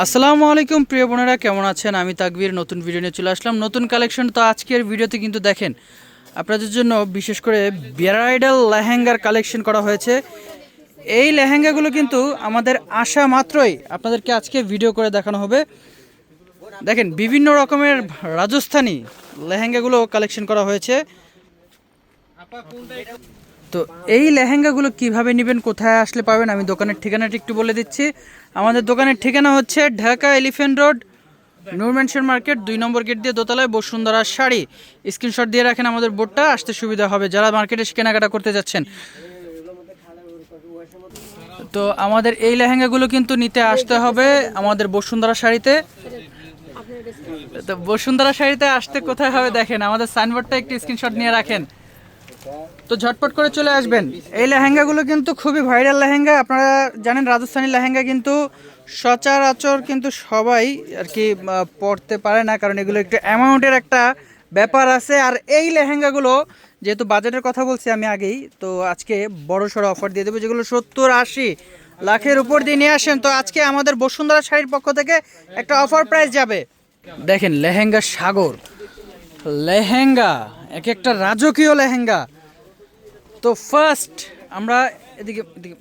আসসালামু আলাইকুম, প্রিয় বোনেরা, কেমন আছেন? আমি তাকবীর, নতুন ভিডিও নিয়ে চলে আসলাম। নতুন কালেকশন তো আজকের ভিডিওতে কিন্তু দেখেন, আপনাদের জন্য বিশেষ করে ব্রাইডাল লেহেঙ্গার কালেকশন করা হয়েছে। এই লেহেঙ্গাগুলো কিন্তু আমাদের আসা মাত্রই আপনাদেরকে আজকে ভিডিও করে দেখানো হবে। দেখেন, বিভিন্ন রকমের রাজস্থানী লেহেঙ্গাগুলো কালেকশন করা হয়েছে। তো এই লেহেঙ্গাগুলো কীভাবে নেবেন, কোথায় আসলে পাবেন, আমি দোকানের ঠিকানাটি একটু বলে দিচ্ছি। আমাদের দোকানের ঠিকানা হচ্ছে Dhaka elephant road Noor mansion market, দুই নম্বর গেট দিয়ে দোতলায় বসুন্ধরা শাড়ি। স্ক্রিনশট দিয়ে রাখেন আমাদের বোর্ডটা, আসতে সুবিধা হবে। যারা মার্কেটে কেনাকাটা করতে যাচ্ছেন। তো আমাদের এই লেহেঙ্গাগুলো কিন্তু নিতে আসতে হবে আমাদের বসুন্ধরা শাড়িতে। তো বসুন্ধরা শাড়িতে আসতে কোথায় হবে দেখেন, আমাদের সাইনবোর্ডটা একটু স্ক্রিনশট নিয়ে রাখেন। তো ঝটপট করে চলে আসবেন। এই লেহেঙ্গাগুলো কিন্তু খুবই ভাইরাল লেহেঙ্গা। আপনারা জানেন রাজস্থানী লেহেঙ্গা কিন্তু সচরাচর কিন্তু সবাই আর কি পরতে পারে না, কারণ এগুলো একটু অ্যামাউন্টের একটা ব্যাপার আছে। আর এই লেহেঙ্গাগুলো, যেহেতু বাজেটের কথা বলছি আমি আগেই, তো আজকে বড় সড়ো অফার দিয়ে দেবো, যেগুলো সত্তর আশি লাখের উপর দিয়ে নিয়ে আসেন। তো আজকে আমাদের বসুন্ধরা শাড়ির পক্ষ থেকে একটা অফার প্রাইস যাবে। দেখেন, লেহেঙ্গা সাগর। লেহেঙ্গা এক একটা রাজকীয় লেহেঙ্গা। তো ফার্স্ট আমরা এদিকে এদিকে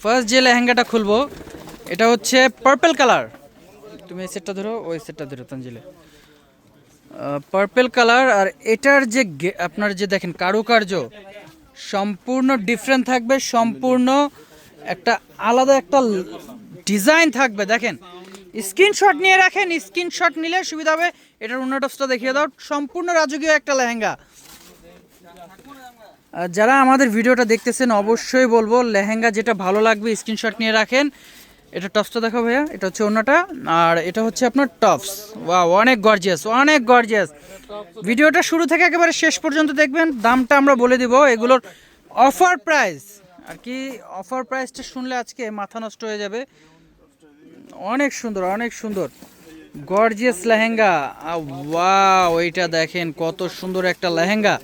ফার্স্ট যে লেহেঙ্গাটা খুলবো, এটা হচ্ছে পার্পল কালার তুমি এই সেটটা ধরো, ওই সেটটা ধরো, তানজিলে। পার্পল কালার আর এটার যে আপনার যে দেখেন কারুকার্য, সম্পূর্ণ ডিফারেন্ট থাকবে, সম্পূর্ণ একটা আলাদা একটা ডিজাইন থাকবে। দেখেন স্ক্রিনশট নিয়ে রাখেন স্ক্রিনশট নিলে সুবিধা হবে। এটার উন্নটসটা দেখিয়ে দাও। সম্পূর্ণ রাজকীয় একটা লেহেঙ্গা। যারা আমাদের ভিডিওটা দেখতেছেন, অবশ্যই বলব, লেহেঙ্গা যেটা ভালো লাগবে স্ক্রিনশট নিয়ে রাখেন। এটা টপসটা দেখো ভাইয়া, এটা হচ্ছে অন্যটা। আর এটা হচ্ছে আপনার টপস বা অনেক গর্জিয়াস অনেক গর্জিয়াস ভিডিওটা শুরু থেকে একেবারে শেষ পর্যন্ত দেখবেন। দামটা আমরা বলে দিব, এগুলোর অফার প্রাইস আর কি অফার প্রাইসটা শুনলে আজকে মাথা নষ্ট হয়ে যাবে। অনেক সুন্দর অনেক সুন্দর। গর্জিয়াস লেহেঙ্গা। ওয়াও, এইটা দেখেন, কত সুন্দর একটা লেহেঙ্গা।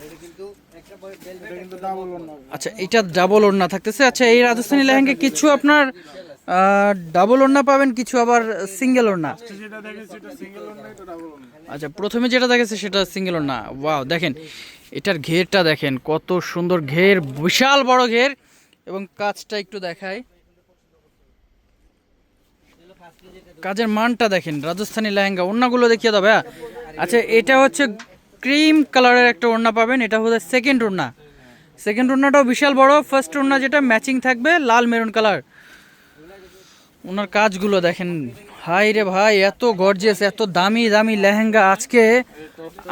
আচ্ছা এটা ডাবল ওড়না থাকতেছে। আচ্ছা এই রাজস্থানি লেহেঙ্গা কিছু আপনার ডাবল ওড়না পাবেন, কিছু আবার সিঙ্গেল ওড়না? আচ্ছা প্রথমে যেটা দেখেছে সেটা সিঙ্গেল ওড়না। ওয়াও, দেখেন, এটার ঘেরটা দেখেন, কত সুন্দর ঘের, বিশাল বড় ঘের। এবং কাজটা একটু দেখায় কাজের মানটা দেখেন, রাজস্থানি লেহেঙ্গা, ওড়নাগুলো দেখিয়ে ভাইয়া। আচ্ছা এটা হচ্ছে ক্রিম কালারের একটা ওড়না পাবেন, এটা হচ্ছে সেকেন্ড ওড়না। সেকেন্ড ওড়নাটাও বিশাল বড় ফার্স্ট ওড়না যেটা ম্যাচিং থাকবে, লাল মেরুন কালার। ওনার কাজগুলো দেখেন ভাই রে ভাই, এত গর্জিয়াস এত দামি দামি লেহেঙ্গা। আজকে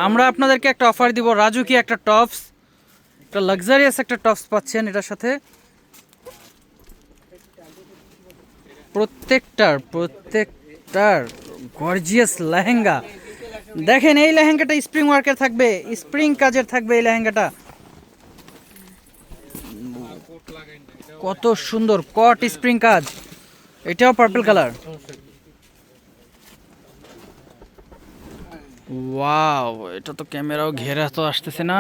আমরা আপনাদেরকে একটা অফার দিব, রাজু কি একটা টপস একটা লাক্সারিয়াস একটা টপস পাচ্ছেন এটার সাথে? প্রত্যেকটার প্রত্যেকটার গর্জিয়াস লেহেঙ্গা। দেখেন এই লেহেঙ্গাটা স্প্রিং ওয়ার্কের থাকবে স্প্রিং কাজের থাকবে এই লেহেঙ্গাটা। কত সুন্দর কট স্প্রিং কাজ, এটাও পার্পল কালার ওয়াও এটা তো ক্যামেরাও ঘেরা তো আসতেছে না।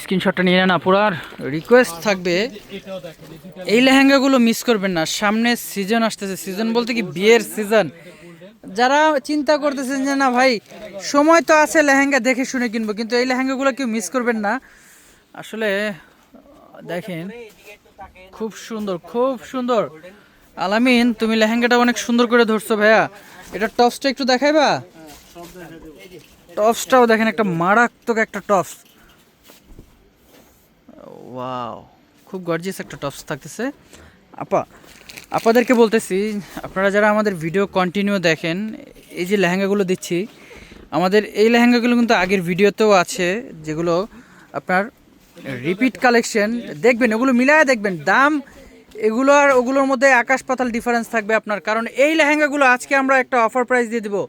স্ক্রিনশটটা নিয়ে নেন আপুরার রিকোয়েস্ট থাকবে, এই লেহেঙ্গাগুলো মিস করবেন না। সামনে সিজন আসতেছে। সিজন বলতে কি বিয়ের সিজন যারা চিন্তা করতেছেন যে, না ভাই, সময় তো আছে লেহেঙ্গা দেখে শুনে কিনবো। কিন্তু এই লেহেঙ্গাগুলো কেউ মিস করবেন না। আসলে, দেখেন, খুব সুন্দর খুব সুন্দর। আলামিন, তুমি লেহেঙ্গাটা অনেক সুন্দর করে ধরছো ভাইয়া। এটা টপসটা একটু দেখাইবা? টপসটাও দেখেন, একটা মারাত্মক একটা টপস ওয়াও খুব গর্জিয়াস একটা টপস থাকতেছে। আপা আপাদেরকে বলতেছি আপনারা যারা আমাদের ভিডিও কন্টিনিউ দেখেন এই যে লেহেঙ্গাগুলো দিচ্ছি আমাদের এই লেহেঙ্গাগুলো কিন্তু আগের ভিডিওতেও আছে যেগুলো আপনার রিপিট কালেকশন দেখবেন ওগুলো মিলায় দেখবেন দাম এগুলো আর ওগুলোর মধ্যে আকাশ পাতাল ডিফারেন্স থাকবে আপনার কারণ এই লেহেঙ্গাগুলো আজকে আমরা একটা অফার প্রাইস দিয়ে দেবো।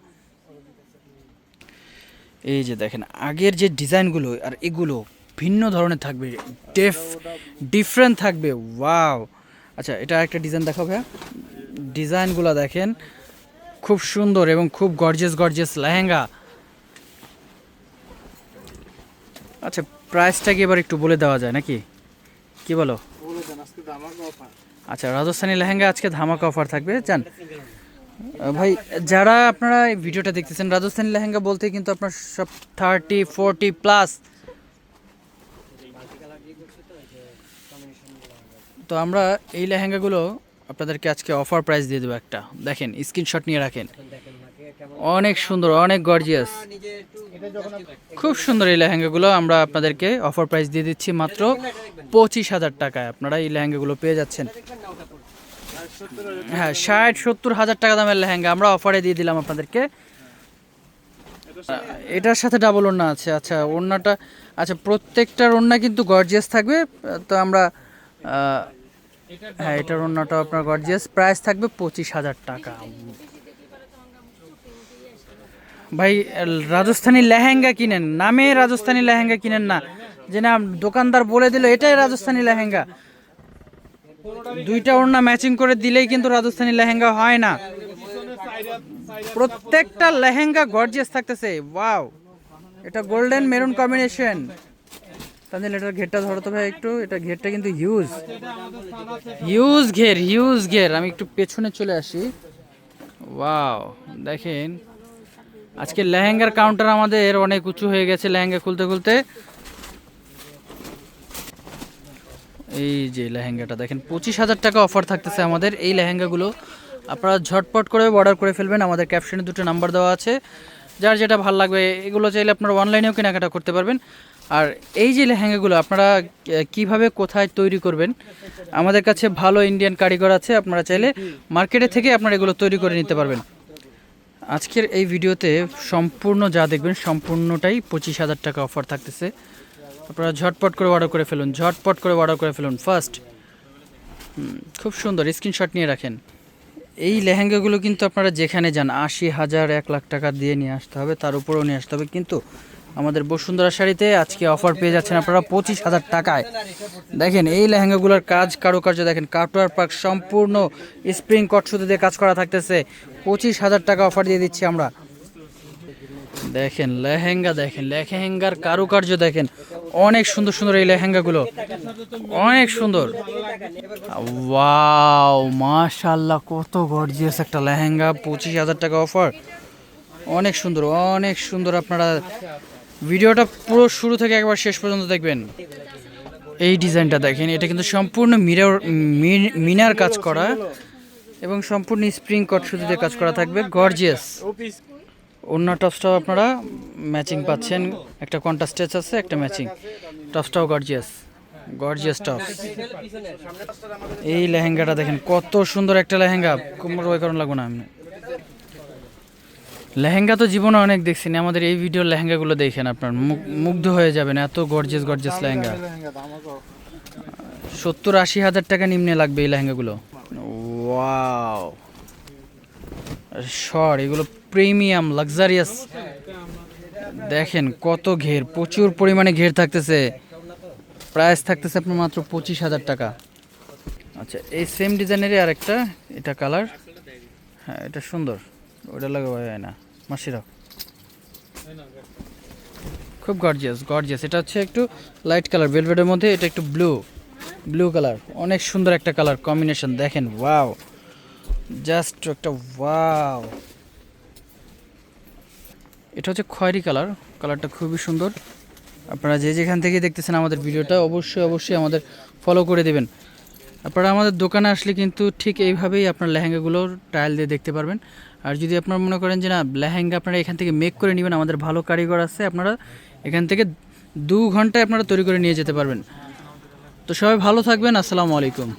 এই যে দেখেন আগের যে ডিজাইনগুলো আর এগুলো ভিন্ন ধরনের থাকবে ডেফ ডিফারেন্ট থাকবে ওয়াও আচ্ছা এটা একটা ডিজাইন দেখাও ভাইয়া। ডিজাইনগুলো দেখেন, খুব সুন্দর এবং খুব গর্জেস গর্জেস লেহেঙ্গা। আচ্ছা প্রাইসটা কি এবার একটু বলে দেওয়া যায় নাকি? কি বলো? আচ্ছা রাজস্থানি লেহেঙ্গা আজকে ধামাকা অফার থাকবে, জান? ভাই, যারা আপনারা ভিডিওটা দেখতেছেন, রাজস্থানি লেহেঙ্গা বলতে কিন্তু আপনার সব থার্টি ফোরটি প্লাস তো আমরা এই লেহেঙ্গাগুলো আপনাদেরকে আজকে অফার প্রাইস দিয়ে দেবো একটা। দেখেন স্ক্রিনশট নিয়ে রাখেন। অনেক সুন্দর, অনেক গর্জিয়াস খুব সুন্দর এই লেহেঙ্গাগুলো আমরা আপনাদেরকে অফার প্রাইস দিয়ে দিচ্ছি মাত্র পঁচিশ হাজার টাকায়। আপনারা এই লেহেঙ্গাগুলো পেয়ে যাচ্ছেন। হ্যাঁ ষাট সত্তর হাজার টাকা দামের লেহেঙ্গা আমরা অফারে দিয়ে দিলাম আপনাদেরকে। এটার সাথে ডাবল ওড়না আছে। আচ্ছা ওড়নাটা আচ্ছা প্রত্যেকটার ওড়না কিন্তু গর্জিয়াস থাকবে। তো আমরা হ্যাঁ এটার ওড়নাটা আপনার গর্জিয়াস প্রাইস থাকবে পঁচিশ হাজার টাকা। ভাই, রাজস্থানি লেহেঙ্গা কিনেন। নামে রাজস্থানি লেহেঙ্গা কিনেন না। যে না, দোকানদার বলে দিল, এটাই রাজস্থানি লেহেঙ্গা। দুইটা ওড়না ম্যাচিং করে দিলেই কিন্তু রাজস্থানি লেহেঙ্গা হয় না। প্রত্যেকটা লেহেঙ্গা গর্জিয়াস থাকতেছে। ওয়াও এটা গোল্ডেন মেরুন কম্বিনেশন তাহলে এটার ঘেরটা ধরো তো ভাই একটু। এটা ঘেরটা কিন্তু হিউজ হিউজ ঘের হিউজ ঘের। আমি একটু পেছনে চলে আসি। ওয়াও দেখেন, আজকে লেহেঙ্গার কাউন্টার আমাদের অনেক উঁচু হয়ে গেছে লেহেঙ্গা খুলতে খুলতে। এই যে লেহেঙ্গাটা, দেখেন, পঁচিশ হাজার টাকা অফার থাকতেছে আমাদের। এই লেহেঙ্গাগুলো আপনারা ঝটপট করে অর্ডার করে ফেলবেন। আমাদের ক্যাপশনে দুটো নাম্বার দেওয়া আছে। যার যেটা ভালো লাগবে, এগুলো চাইলে আপনারা অনলাইনেও কেনাকাটা করতে পারবেন। আর এই যে লেহেঙ্গাগুলো, আপনারা কীভাবে কোথায় তৈরি করবেন? আমাদের কাছে ভালো ইন্ডিয়ান কারিগর আছে, আপনারা চাইলে মার্কেটে থেকে আপনারা এগুলো তৈরি করে নিতে পারবেন। আজকের এই ভিডিওতে সম্পূর্ণ যা দেখবেন, সম্পূর্ণটাই পঁচিশ হাজার টাকা অফার থাকতেছে। আপনারা ঝটপট করে অর্ডার করে ফেলুন, ঝটপট করে অর্ডার করে ফেলুন। ফার্স্ট খুব সুন্দর স্ক্রিনশট নিয়ে রাখেন। এই লেহেঙ্গাগুলো কিন্তু আপনারা যেখানে যান, আশি হাজার, এক লাখ টাকা দিয়ে নিয়ে আসতে হবে, তার উপরেও নিয়ে আসতে হবে। কিন্তু আমাদের বসুন্ধরা শাড়িতে আজকে অফার পেয়ে যাচ্ছেন আপনারা পঁচিশ হাজার টাকায়। দেখেন, এই লেহেঙ্গাগুলোর কাজ কারুকার্য। দেখেন, কাটোয়ার পার্ক সম্পূর্ণ স্প্রিং কট সুতো দিয়ে কাজ করা থাকতেছে। পঁচিশ হাজার টাকা অফার দিয়ে দিচ্ছি আমরা। দেখেন, লেহেঙ্গা, দেখেন, লেহেঙ্গার কারুকার্য। দেখেন অনেক সুন্দর সুন্দর এই লেহেঙ্গাগুলো। অনেক সুন্দর। ওয়াও মাশাল্লাহ কত গর্জিয়াস একটা লেহেঙ্গা, পঁচিশ হাজার টাকা অফার অনেক সুন্দর অনেক সুন্দর আপনারা ভিডিওটা পুরো শুরু থেকে একবার শেষ পর্যন্ত দেখবেন। এই ডিজাইনটা দেখেন, এটা কিন্তু সম্পূর্ণ মিরর মিনার কাজ করা এবং সম্পূর্ণ স্প্রিং কট সুতিতে কাজ করা থাকবে গর্জিয়াস অন্য টপসটাও আপনারা ম্যাচিং পাচ্ছেন। একটা কন্ট্রাস্টেজ আছে একটা ম্যাচিং টপসটাও গর্জিয়াস গর্জিয়াস টপস এই লেহেঙ্গাটা দেখেন কত সুন্দর একটা লেহেঙ্গা। কোমর ওই কারণ লাগবো না আমি। লেহেঙ্গা তো জীবনে অনেক দেখছি না আমাদের এই ভিডিওর লেহেঙ্গাগুলো দেখেন আপনার। মুগ- মুগ্ধ হয়ে যাবেন এত গর্জিয়াস গর্জিয়াস লেহেঙ্গা। সত্তর আশি হাজার টাকা নিম্নে লাগবে এই লেহেঙ্গাগুলো। ওয়াও শর এগুলো প্রিমিয়াম লাক্সারিয়াস দেখেন কত ঘের, প্রচুর পরিমাণে ঘের থাকতেছে। প্রাইস থাকতেছে আপনার মাত্র পঁচিশ হাজার টাকা। আচ্ছা এই সেম ডিজাইনেরই আরেকটা, এটা কালার হ্যাঁ এটা সুন্দর। ওটা লাগাবো হয় না মাসিরা। খুব গর্জিয়াস গর্জিয়াস এটা হচ্ছে একটু লাইট কালার ভেলভেটের মধ্যে, এটা একটু ব্লু ব্লু কালার অনেক সুন্দর একটা কালার কম্বিনেশন দেখেন ওয়াও জাস্ট একটা ওয়াও এটা হচ্ছে খয়েরি কালার। কালারটা খুবই সুন্দর। আপনারা যে যেখান থেকে দেখতেছেন আমাদের ভিডিওটা অবশ্যই অবশ্যই আমাদের ফলো করে দেবেন। আপনারা আমাদের দোকানে আসলে কিন্তু ঠিক এইভাবেই আপনার লেহেঙ্গাগুলো ট্রায়াল দিয়ে দেখতে পারবেন। আর যদি আপনারা মনে করেন যে না, লেহেঙ্গা আপনারা এখান থেকে মেক করে নেবেন, আমাদের ভালো কারিগর আছে, আপনারা এখান থেকে দু ঘন্টায় আপনারা তৈরি করে নিয়ে যেতে পারবেন। তো সবাই ভালো থাকবেন, আসসালামু আলাইকুম।